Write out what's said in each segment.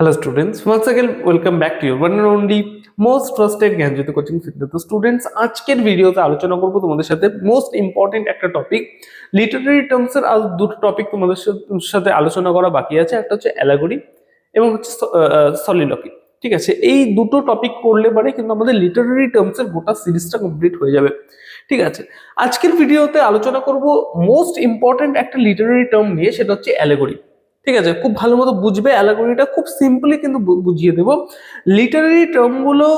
Hello students, once again welcome back to your one and only most trusted Gyanjyoti coaching centre তো students আজকের ভিডিওতে আলোচনা করব তোমাদের সাথে মোস্ট ইম্পর্টেন্ট একটা টপিক লিটারারি টার্মস এর আর দুটো টপিক তোমাদের সাথে- আলোচনা করা বাকি আছে। একটা হচ্ছে অ্যালাগরি এবং হচ্ছে সলিলকি ঠিক আছে? এই দুটো টপিক করলে পরে কিন্তু আমাদের লিটারারি টার্মস এর গোটা সিরিজটা কমপ্লিট হয়ে যাবে। ঠিক আছে? আজকের ভিডিওতে আলোচনা করব মোস্ট ইম্পর্টেন্ট একটা লিটারারি টার্ম নিয়ে সেটা হচ্ছে অ্যালেগরি ঠিক আছে? খুব ভালো মতো বুঝবে অ্যালাগরিটা খুব সিম্পলি কিন্তু বুঝিয়ে দেবো। লিটারারি টার্মগুলো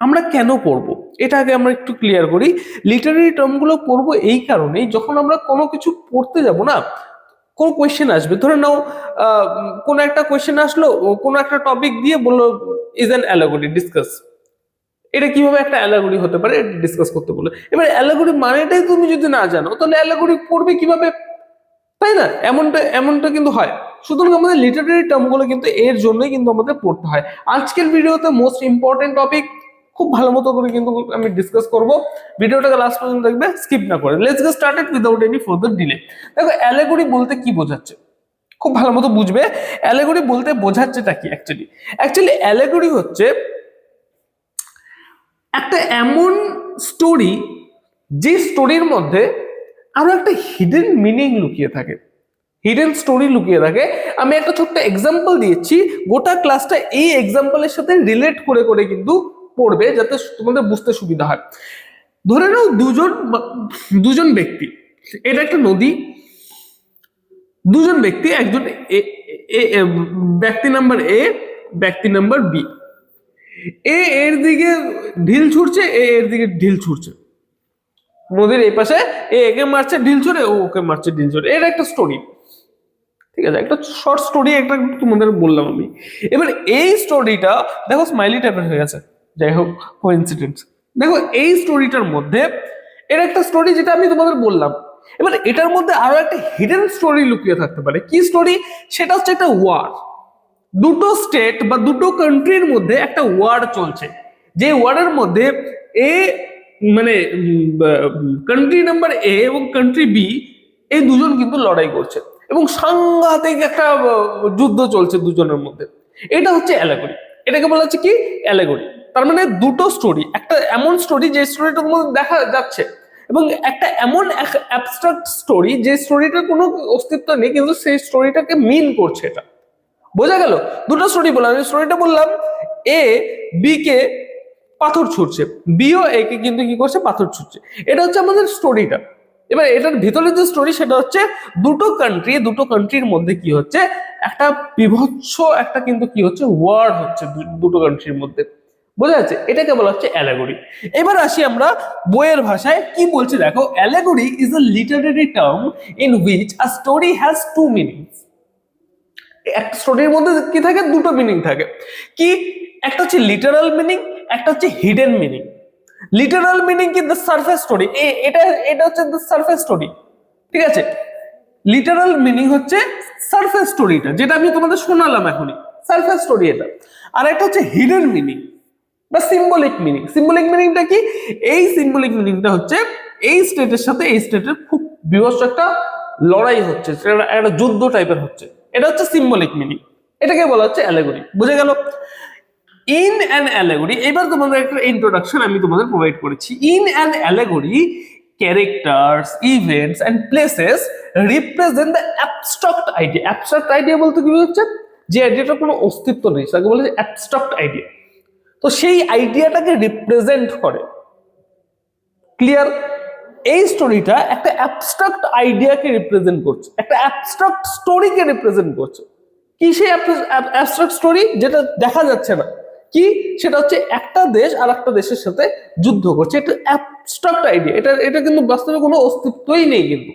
আমরা কেন পড়ব? এটা আগে আমরা একটু ক্লিয়ার করি। লিটারারি টার্মগুলো পড়ব এই কারণেই যখন আমরা কোনো কিছু পড়তে যাব না, কোনো কোয়েশ্চেন আসবে। ধরে নাও কোনো একটা কোয়েশ্চেন আসলো কোনো একটা টপিক দিয়ে বলল ইজ অ্যান অ্যালাগরি ডিসকাস এটা কীভাবে একটা অ্যালাগরি হতে পারে, এটা ডিসকাস করতে বলে এবার অ্যালাগরি মানেটাই তুমি যদি না জানো, তাহলে অ্যালাগরি পড়বে কীভাবে? তাই না? এমনটা এমনটা কিন্তু হয়। সুতরাং আমাদের লিটারারি টার্মগুলো কিন্তু এর জন্যই কিন্তু আমাদের পড়তে হয়। আজকের ভিডিওতে মোস্ট ইম্পর্টেন্ট টপিক খুব ভালো মতো করে কিন্তু আমি ডিসকাস করব। ভিডিওটাকে লাস্ট পর্যন্ত দেখবে স্কিপ না করে। Let's get started without any further delay দেখো অ্যালেগরি বলতে কি বোঝাচ্ছে? খুব ভালো মতো বুঝবে। অ্যালেগরি বলতে বোঝাচ্ছেটা কি অ্যাকচুয়ালি অ্যাকচুয়ালি অ্যালেগরি হচ্ছে একটা এমন স্টোরি যে স্টোরির মধ্যে আরও একটা হিডেন মিনিং লুকিয়ে থাকে। হিডেন স্টোরি লুকিয়ে থাকে। আমি একটা ছোট্ট এক্সাম্পল দিয়েছি। গোটা ক্লাসটা এই এক্সাম্পলের সাথে রিলেট করে করে কিন্তু পড়বে যাতে তোমাদের বুঝতে সুবিধা হয়। ধরে নাও দুজন দুজন ব্যক্তি, এটা একটা নদী। দুজন ব্যক্তি, একজন ব্যক্তি নাম্বার এ ব্যক্তি নাম্বার বি এ এর দিকে ঢিল ছুটছে এ এর দিকে ঢিল ছুটছে নদীর এই পাশে এ একে মারছে, ঢিল ছুড়ে ও ওকে মারছে, ঢিল ছুড়ে। এটা একটা স্টোরি ঠিক আছে? একটা শর্ট স্টোরি একটা তোমাদের বললাম আমি। এবার এই স্টোরিটা দেখো স্মাইলি টাইপের হয়ে গেছে। যাই হোক কোইন্সিডেন্স দেখো এই স্টোরিটার মধ্যে এটা একটা স্টোরি যেটা আমি তোমাদের বললাম। এবার এটার মধ্যে আরও একটা হিডেন স্টোরি লুকিয়ে থাকতে পারে। কি স্টোরি সেটা হচ্ছে একটা ওয়ার দুটো স্টেট বা দুটো কান্ট্রির মধ্যে একটা ওয়ার চলছে। যে ওয়ারের মধ্যে এ মানে কান্ট্রি নাম্বার এ এবং কান্ট্রি বি এই দুজন কিন্তু লড়াই করছে। এবং সাংঘাতিক একটা যুদ্ধ চলছে দুজনের মধ্যে। এটা হচ্ছে অ্যালেগরি এটাকে বলা হচ্ছে কি? অ্যালেগরি তার মানে দুটো স্টোরি একটা এমন স্টোরি যে স্টোরিটার মধ্যে দেখা যাচ্ছে এবং একটা এমন এক অ্যাবস্ট্রাক্ট স্টোরি যে স্টোরিটার কোনো অস্তিত্ব নেই, কিন্তু সেই স্টোরিটাকে মিন করছে এটা। বোঝা গেল? দুটো স্টোরি বললাম। আমি স্টোরিটা বললাম, এ বি কে পাথর ছুটছে বিও এ কে কিন্তু কি করছে? পাথর ছুটছে এটা হচ্ছে আমাদের স্টোরিটা এবার এটার ভিতরে যে স্টোরি সেটা হচ্ছে দুটো কান্ট্রি দুটো কান্ট্রির মধ্যে কি হচ্ছে? একটা বিভৎস, একটা কিন্তু কি হচ্ছে? ওয়ার হচ্ছে দুটো কান্ট্রির মধ্যে। বোঝা যাচ্ছে? এটাকে বলা হচ্ছে অ্যালেগরি এবার আসি আমরা বইয়ের ভাষায়। কি বলছি দেখো? Allegory is a literary term in which a story has two meanings এক স্টোরির মধ্যে কি থাকে? দুটো মিনিং থাকে। কি? একটা হচ্ছে লিটারাল মিনিং একটা হচ্ছে হিডেন মিনিং লিটারাল মিনিং কি? দ্য সারফেস স্টোরি এটা এটা হচ্ছে দ্য সারফেস স্টোরি ঠিক আছে? লিটারাল মিনিং হচ্ছে সারফেস স্টোরিটা যেটা আমি তোমাদের শোনালাম এখনই। সারফেস স্টোরি এটা। আর একটা হচ্ছে হিডেন মিনিং বা সিম্বলিক মিনিং সিম্বলিক মিনিংটা কি? এই সিম্বলিক মিনিংটা হচ্ছে এই স্টেটের সাথে এই স্টেটের খুব বিভৎস একটা লড়াই হচ্ছে একটা যুদ্ধ টাইপের হচ্ছে। এটা হচ্ছে সিম্বলিক মিনিং এটাকে বলা হচ্ছে অ্যালেগরি বুঝে গেল? ইন অ্যান অ্যালেগরি এবার তোমাদের একটা ইন্ট্রোডাকশন আমি তোমাদের প্রোভাইড করেছি। In an allegory characters events and places represent the abstract idea abstract idea বলতে কি হচ্ছে যে আইডিয়াটার কোনো অস্তিত্ব নেই, তাকে বলে অ্যাবস্ট্রাক্ট আইডিয়া তো সেই আইডিয়াটাকে রিপ্রেজেন্ট করে। ক্লিয়ার এই স্টোরিটা একটা অ্যাবস্ট্রাক্ট আইডিয়াকে রিপ্রেজেন্ট করছে। একটা অ্যাবস্ট্রাক্ট স্টোরিকে রিপ্রেজেন্ট করছে। কি সেই অ্যাবস্ট্রাক্ট স্টোরি যেটা দেখা যাচ্ছে না। কি? সেটা হচ্ছে একটা দেশ আর একটা দেশের সাথে যুদ্ধ করছে। এটা অ্যাবস্ট্রাক্ট আইডিয়া এটা এটা কিন্তু বাস্তবে কোনো অস্তিত্বই নেই কিন্তু।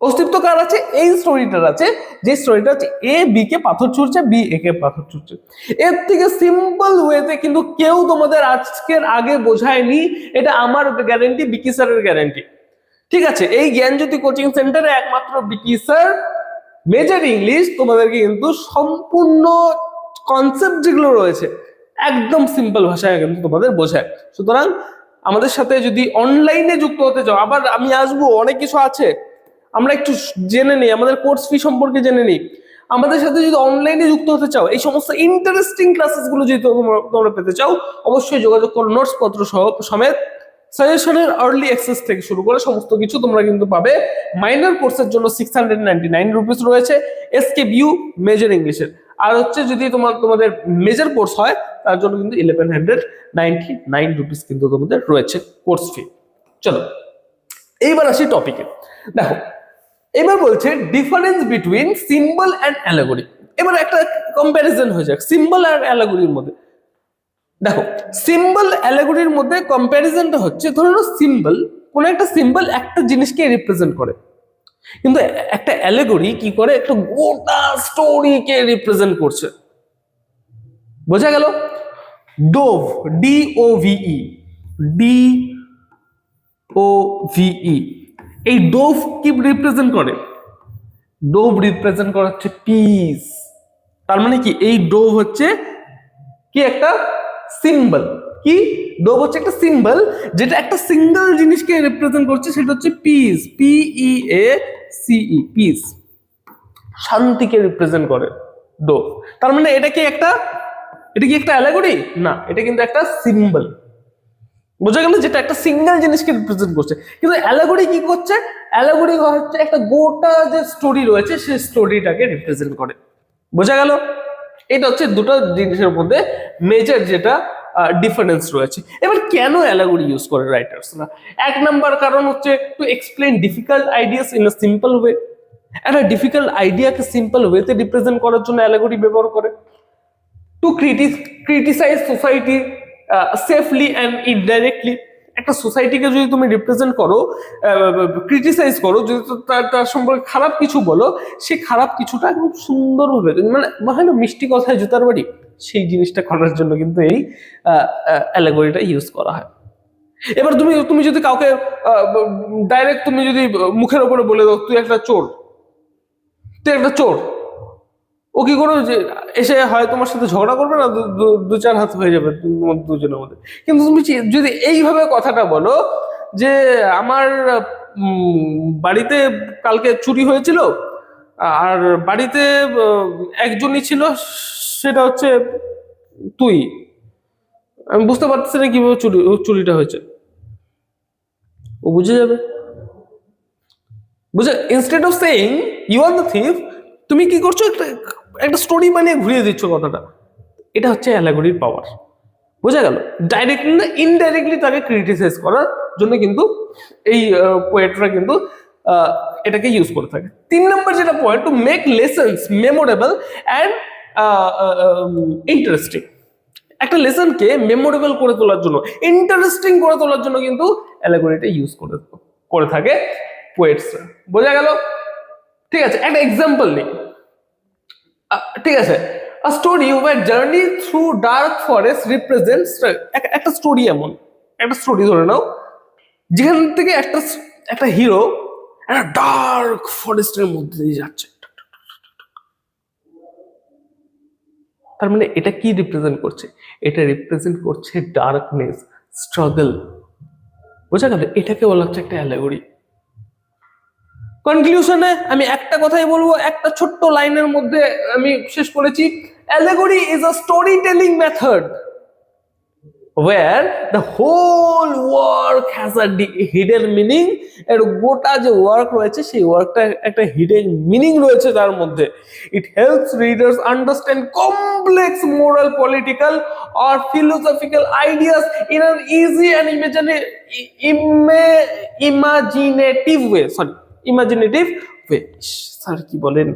অস্তিত্ব কার আছে? এই স্টোরিটার আছে। যে স্টোরিটা হচ্ছে এ বি কে পাথর ছুটছে বি এ কে পাথর ছুটছে এর থেকে সিম্পল ওয়েতে কিন্তু কেউ তোমাদের আজকের আগে বোঝায়নি। এটা আমার গ্যারেন্টি বিকি স্যারের গ্যারেন্টি ঠিক আছে? এই জ্ঞানজ্যোতি কোচিং সেন্টারে একমাত্র বিকি স্যার। মেজর ইংলিশ তোমাদেরকে কিন্তু সম্পূর্ণ কনসেপ্ট যেগুলো রয়েছে, একদম সিম্পল ভাষায় কিন্তু তোমাদের বোঝায়। সুতরাং আমাদের সাথে যদি অনলাইনে যুক্ত হতে চাও, আবার আমি আসব, অনেক কিছু আছে। আমরা একটু জেনে নিই, আমাদের কোর্স ফি সম্পর্কে জেনে নিই। আমাদের সাথে যদি অনলাইনে যুক্ত হতে চাও, এই সমস্ত ইন্টারেস্টিং ক্লাসেসগুলো যদি তোমরা তোমরা পেতে চাও, অবশ্যই যোগাযোগ করো নোটস পত্র সহ, সমেত সাজেশনের আর্লি অ্যাক্সেস থেকে শুরু করে সমস্ত কিছু তোমরা কিন্তু পাবে। মাইনর কোর্সের জন্য six hundred ninety nine rupees রয়েছে এসকে বিউ মেজর ইংলিশের আর হচ্ছে যদি তোমার, তোমাদের মেজর কোর্স হয়, তার জন্য কিন্তু eleven hundred ninety nine rupees কিন্তু তোমাদের রয়েছে কোর্স ফি চলো, এইবার আসি টপিকে দেখো, এবার বলছে difference between symbol and allegory এবার একটা কম্প্যারিজন হয়ে যাক সিম্বল আর অ্যালাগরির মধ্যে। দেখো সিম্বল অ্যালাগরির মধ্যে কম্প্যারিজনটা হচ্ছে, ধরো সিম্বল কোন একটা সিম্বল একটা জিনিসকে রিপ্রেজেন্ট করে। কিন্তু একটা অ্যালেগরি কি করে? একটা গোটা স্টোরিকে রিপ্রেজেন্ট করছে। বোঝা গেল? Dove D O V E D O V dove কি রিপ্রেজেন্ট করে? ডোভ রিপ্রেজেন্ট করা হচ্ছে পিস তার মানে কি? এই ডোভ হচ্ছে কি একটা সিম্বল কি? ডোভ হচ্ছে একটা সিম্বল যেটা একটা সিঙ্গেল জিনিসকে রিপ্রেজেন্ট করছে, সেটা হচ্ছে peace P E A C E peace শান্তিকে represent করে ডোভ তার মানে এটা কি একটা, এটা কি একটা অ্যালাগরি না, এটা কিন্তু একটা সিম্বল বোঝা গেল যেটা একটা সিঙ্গেল জিনিসকে রিপ্রেজেন্ট করছে। কিন্তু অ্যালাগরি কি করছে? অ্যালাগরি হচ্ছে একটা গোটা যে স্টোরি রয়েছে, সেই স্টোরিটাকে রিপ্রেজেন্ট করে। বোঝা গেল? এটা হচ্ছে দুটো জিনিসের মধ্যে মেজর যেটা ডিফারেন্স রয়েছে। এবার কেন অ্যালাগরি ইউজ করে রাইটার্সরা এক নাম্বার কারণ হচ্ছে to explain difficult ideas in a simple way একটা ডিফিকাল্ট আইডিয়াকে সিম্পল ওয়েতে রিপ্রেজেন্ট করার জন্য অ্যালাগরি ব্যবহার করে। To criticise society safely and indirectly একটা সোসাইটিকে যদি তুমি রিপ্রেজেন্ট করো ক্রিটিসাইজ করো, যদি তার তার সম্পর্কে খারাপ কিছু বলো, সে খারাপ কিছুটা একদম সুন্দরভাবে মানে হয় না মিষ্টি কথায় জুতার বাড়ি। সেই জিনিসটা করার জন্য কিন্তু এই অ্যালেগরিটা ইউজ করা হয়। এবার তুমি তুমি যদি কাউকে ডাইরেক্ট তুমি যদি মুখের ওপরে বলে দাও, তুই একটা চোর। তুই একটা চোর। ও কি করো যে, এসে হয় তোমার সাথে ঝগড়া করবে না? দু- চার হাত হয়ে যাবে দুজনের মধ্যে। কিন্তু তুমি যদি এইভাবে কথাটা বলো যে, আমার বাড়িতে কালকে চুরি হয়েছিল, আর বাড়িতে একজনই ছিল সেটা হচ্ছে তুই। আমি বুঝতে পারতেছি না কীভাবে চুরি, চুরিটা হয়েছে। ও বুঝে যাবে। বুঝে instead of saying you are the thief তুমি কি করছ? একটা একটা স্টোরি বানিয়ে ঘুরিয়ে দিচ্ছ কথাটা। এটা হচ্ছে অ্যালাগরির পাওয়ার বোঝা গেল? ডাইরেক্টলি না ইনডাইরেক্টলি তাকে ক্রিটিসাইজ করার জন্য কিন্তু এই পোয়েটরা কিন্তু এটাকে ইউজ করে থাকে। তিন নম্বর যেটা point to make lessons memorable and interesting একটা লেসনকে মেমোরেবল করে তোলার জন্য ইন্টারেস্টিং করে তোলার জন্য কিন্তু অ্যালাগরিটা ইউজ করে করে থাকে পোয়েটসরা বোঝা গেল? ঠিক আছে, একটা এক্সাম্পল নেই। ঠিক আছে a story or journey through dark forest represents একটা স্টোরি এমন, একটা স্টোরি ধরে নাও, যেখান থেকে একটা একটা হিরো একটা ডার্ক ফরেস্টের মধ্যে দিয়ে যাচ্ছে। তার মানে এটা কি রিপ্রেজেন্ট করছে? এটা রিপ্রেজেন্ট করছে ডার্কনেস স্ট্রাগল বোঝা গেল? এটাকে বলা হচ্ছে একটা অ্যালেগরি কনক্লুশনে আমি একটা কথাই বলব, একটা ছোট্ট লাইনের মধ্যে আমি শেষ করেছি। Allegory is a story telling method where the whole work has a di- hidden meaning এর গোটা যে ওয়ার্ক রয়েছে, সেই ওয়ার্কটা একটা হিডেন মিনিং রয়েছে তার মধ্যে। It helps readers understand complex moral political R philosophical ideas in an easy and imaginative way sorry imaginative way sir কি বলেন?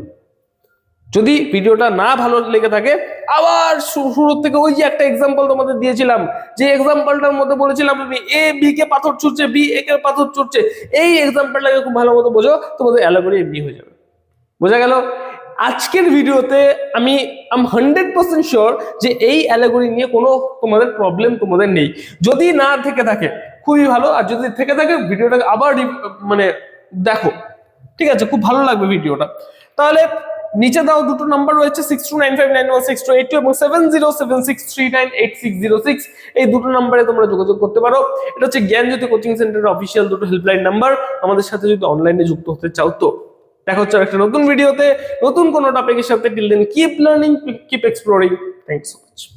যদি ভিডিওটা না ভালো লেগে থাকে, আবার শুরুর থেকে ওই যে একটা এক্সাম্পল তোমাদের দিয়েছিলাম, যে এক্সাম্পলটার মধ্যে বলেছিলাম আমি এ বি কে পাথর ছুটছে বি এ কে পাথর ছুটছে এই এক্সাম্পলটাকে খুব ভালো মতো বোঝো, তোমাদের অ্যালাগরি বি হয়ে যাবে। বোঝা গেল? আজকের ভিডিওতে আমি আম হান্ড্রেড পার্সেন্ট শিওর যে এই অ্যালাগরি নিয়ে কোনো তোমাদের প্রবলেম তোমাদের নেই। যদি না থেকে থাকে, খুবই ভালো, আর যদি থেকে থাকে, ভিডিওটাকে আবার মানে দেখো, ঠিক আছে, খুব ভালো লাগবে ভিডিওটা। তাহলে নিচে দাও দুটো নাম্বার রয়েছে six two nine five nine one six two eight two এবং seven zero seven six three nine eight six zero six এই দুটো নাম্বারে তোমরা যোগাযোগ করতে পারো। এটা হচ্ছে জ্ঞানজ্যোতি কোচিং সেন্টারের অফিসিয়াল দুটো হেল্পলাইন নাম্বার আমাদের সাথে যদি অনলাইনে যুক্ত হতে চাও তো। দেখা হচ্ছে একটা নতুন ভিডিওতে নতুন কোনো টপিকের সাথে। Till then keep learning keep exploring thank so much